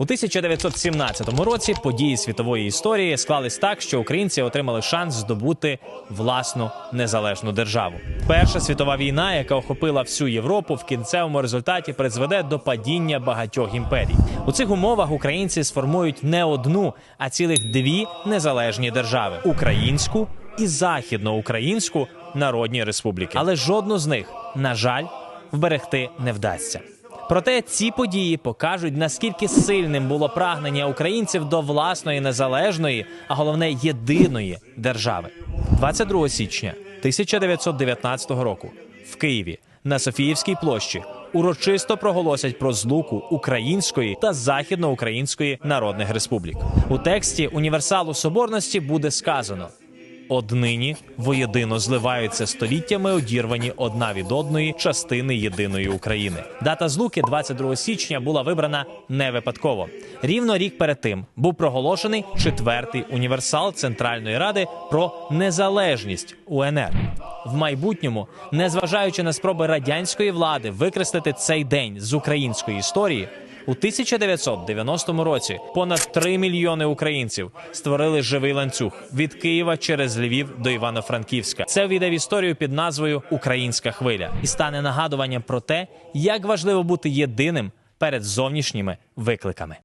У 1917 році події світової історії склались так, що українці отримали шанс здобути власну незалежну державу. Перша світова війна, яка охопила всю Європу, в кінцевому результаті призведе до падіння багатьох імперій. У цих умовах українці сформують не одну, а цілих дві незалежні держави: українську і західноукраїнську народні республіки. Але жодну з них, на жаль, вберегти не вдасться. Проте ці події покажуть, наскільки сильним було прагнення українців до власної незалежної, а головне єдиної держави. 22 січня 1919 року в Києві на Софіївській площі урочисто проголосять про злуку української та західноукраїнської народних республік. У тексті універсалу соборності буде сказано. Однині воєдино зливаються століттями одірвані одна від одної частини єдиної України. Дата злуки 22 січня була вибрана не випадково. Рівно рік перед тим був проголошений четвертий універсал Центральної Ради про незалежність УНР. В майбутньому, незважаючи на спроби радянської влади викреслити цей день з української історії. У 1990 році понад 3 мільйони українців створили живий ланцюг від Києва через Львів до Івано-Франківська. Це війде в історію під назвою Українська хвиля і стане нагадуванням про те, як важливо бути єдиним перед зовнішніми викликами.